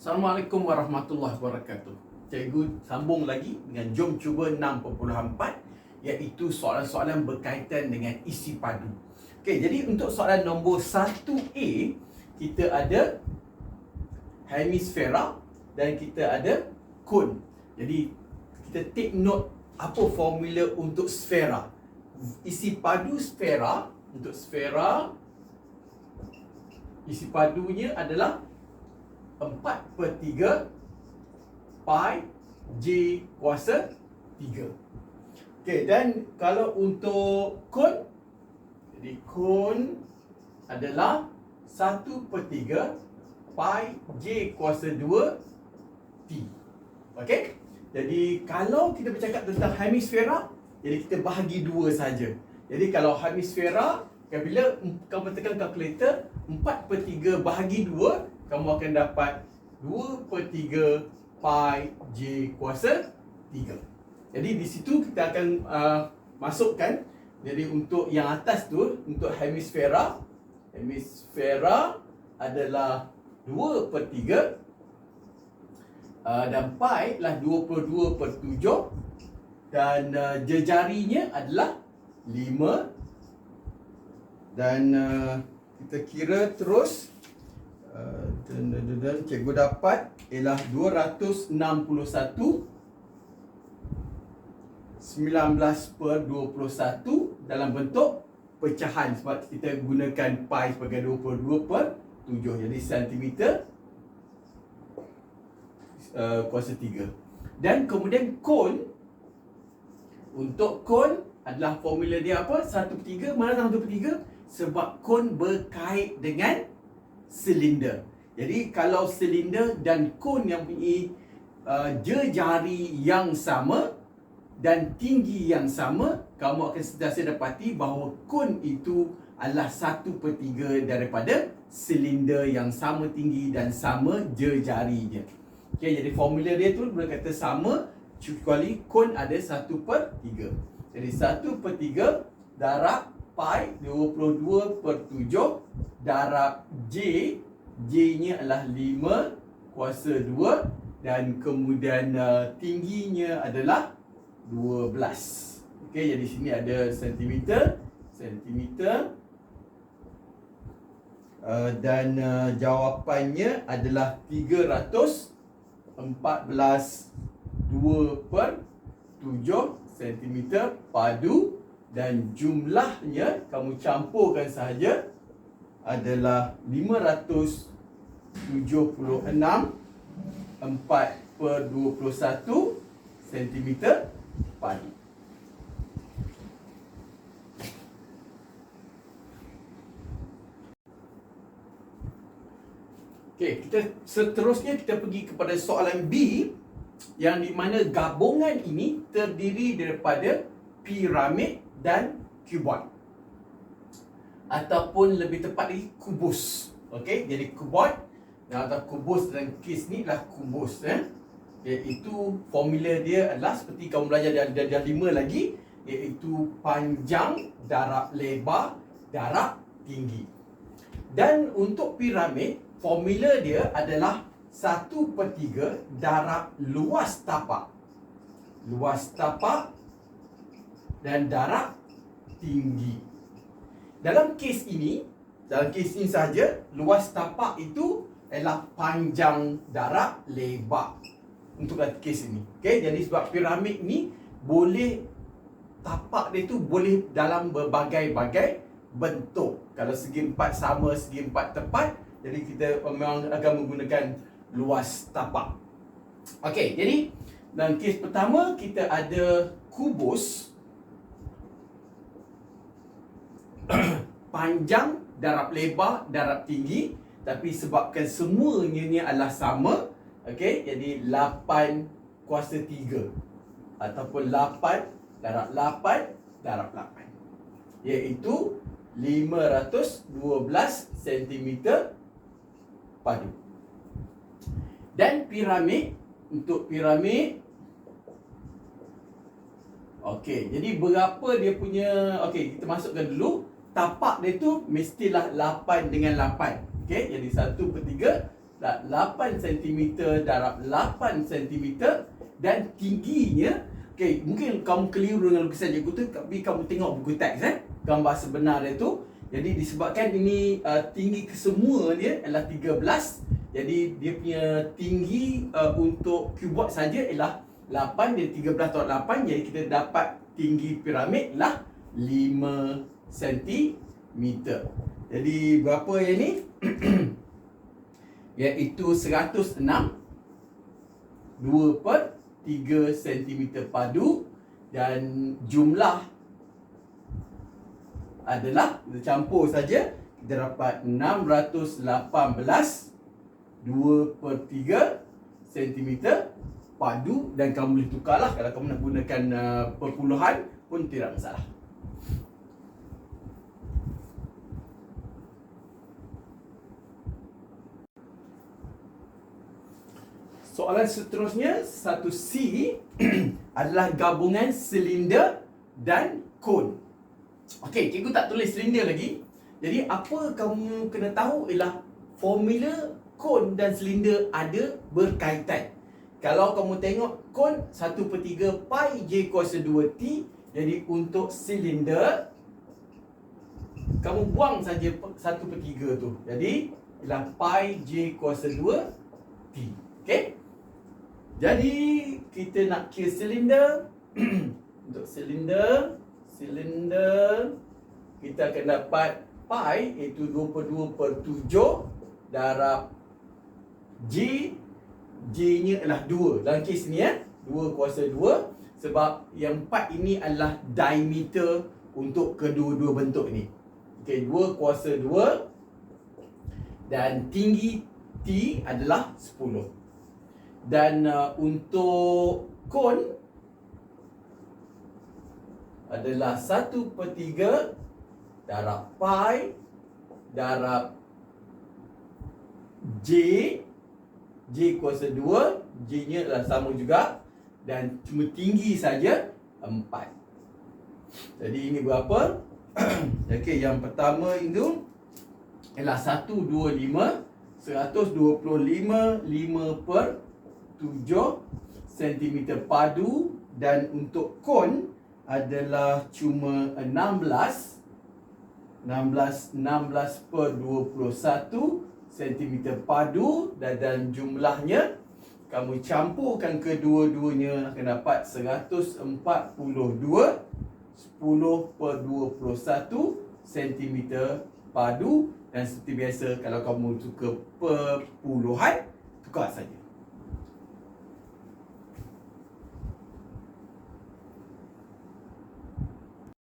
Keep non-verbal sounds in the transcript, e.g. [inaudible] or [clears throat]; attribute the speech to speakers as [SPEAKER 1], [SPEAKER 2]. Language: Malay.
[SPEAKER 1] Assalamualaikum warahmatullahi wabarakatuh. Cikgu sambung lagi dengan jom cuba 6.4 iaitu soalan-soalan berkaitan dengan isi padu. Okey, jadi untuk soalan nombor 1A kita ada hemisfera dan kita ada kon. Jadi kita take note apa formula untuk sfera. Isi padu sfera untuk sfera isi padunya adalah 4 per 3 pi j kuasa 3. Okey, dan kalau untuk kon jadi kon adalah 1 per 3 pi j kuasa 2 t. Okey? Jadi kalau kita bercakap tentang hemisfera, jadi kita bahagi dua saja. Jadi kalau hemisfera, bila kamu tekan kalkulator, 4 per 3 bahagi 2, kamu akan dapat 2 per 3 pi j kuasa 3. Jadi di situ kita akan uh, masukkan, jadi untuk yang atas tu, untuk hemisfera, hemisfera adalah 2 per 3 uh, dan pi lah 22 per 7 dan uh, jejarinya adalah 5 dan uh, kita kira terus uh, dan, cikgu dapat ialah 261 19 per 21 dalam bentuk pecahan sebab kita gunakan pi sebagai 22 per 7 jadi sentimeter uh, kuasa 3 dan kemudian kon untuk kon adalah formula dia apa? 1 per 3 mana 1 per 3 sebab kon berkait dengan silinder jadi kalau silinder dan kon yang punya uh, jejari yang sama dan tinggi yang sama kamu akan sentiasa dapati bahawa kon itu adalah 1 per 3 daripada silinder yang sama tinggi dan sama jejarinya. Okay, jadi formula dia tu berkata sama kecuali kon ada 1 per 3. Jadi 1 per 3 darab pi 22 per 7 darab j j nya adalah 5 kuasa 2 dan kemudian uh, tingginya adalah 12. Okey, jadi sini ada sentimeter, sentimeter. Uh, dan uh, jawapannya adalah 300 14 2 per 7 cm padu dan jumlahnya kamu campurkan sahaja adalah 576 4 per 21 cm padu. Okey, kita seterusnya kita pergi kepada soalan B yang di mana gabungan ini terdiri daripada piramid dan kuboid. Ataupun lebih tepat lagi kubus. Okey, jadi kuboid atau kubus dalam kes ni adalah kubus eh. Iaitu formula dia adalah seperti kamu belajar dia ada, lima lagi iaitu panjang darab lebar darab tinggi. Dan untuk piramid formula dia adalah 1 per 3 darab luas tapak. Luas tapak dan darab tinggi. Dalam kes ini, dalam kes ini saja, luas tapak itu adalah panjang darab lebar untuk kes ini. Okey, jadi sebab piramid ni boleh tapak dia tu boleh dalam berbagai-bagai bentuk. Kalau segi empat sama, segi empat tepat, jadi kita memang akan menggunakan luas tapak. Okey, jadi dalam kes pertama kita ada kubus panjang, darab lebar, darab tinggi. Tapi sebabkan semuanya ni adalah sama, okey, jadi 8 kuasa 3 ataupun 8 darab 8 darab 8 iaitu 512 cm padu. Dan piramid untuk piramid Okey, jadi berapa dia punya Okey, kita masukkan dulu tapak dia tu mestilah 8 dengan 8. Okey, jadi 1 per 3 dah 8 cm darab 8 cm dan tingginya okey mungkin kamu keliru dengan lukisan cikgu tu tapi kamu tengok buku teks eh gambar sebenar dia tu. Jadi disebabkan ini uh, tinggi kesemua dia adalah 13 jadi dia punya tinggi uh, untuk cuboid saja ialah 8 dia 13 tolak 8 jadi kita dapat tinggi piramid lah 5 cm. Jadi berapa yang ni? [clears throat] Iaitu 106 2 per 3 cm padu dan jumlah adalah kita campur saja kita dapat 618 2 per 3 cm padu dan kamu boleh tukarlah kalau kamu nak gunakan uh, perpuluhan pun tidak masalah. Soalan seterusnya satu C [clears throat] adalah gabungan silinder dan kon. Okey, cikgu tak tulis silinder lagi. Jadi apa kamu kena tahu ialah formula kon dan silinder ada berkaitan. Kalau kamu tengok kon 1 per 3 pi J kuasa 2T Jadi untuk silinder Kamu buang saja 1 per 3 tu Jadi ialah pi J kuasa 2T Okay jadi kita nak kira silinder [clears throat] Untuk silinder Silinder Kita akan dapat Pi iaitu 2 per 2 per 7 Darab G. G-nya adalah 2 Dalam kes ni eh 2 kuasa 2 Sebab yang 4 ini adalah diameter Untuk kedua-dua bentuk ni. Okay 2 kuasa 2 Dan tinggi T adalah 10 dan uh, untuk kon adalah 1 per 3 darab pi darab J J kuasa 2 J nya adalah sama juga dan cuma tinggi saja 4 jadi ini berapa? [clears throat] Okey, yang pertama itu ialah 125 125 5 per 7 cm padu dan untuk kon adalah cuma 16 16 16 per 21 cm padu dan dalam jumlahnya kamu campurkan kedua-duanya akan dapat 142 10 per 21 cm padu dan seperti biasa kalau kamu suka perpuluhan tukar saja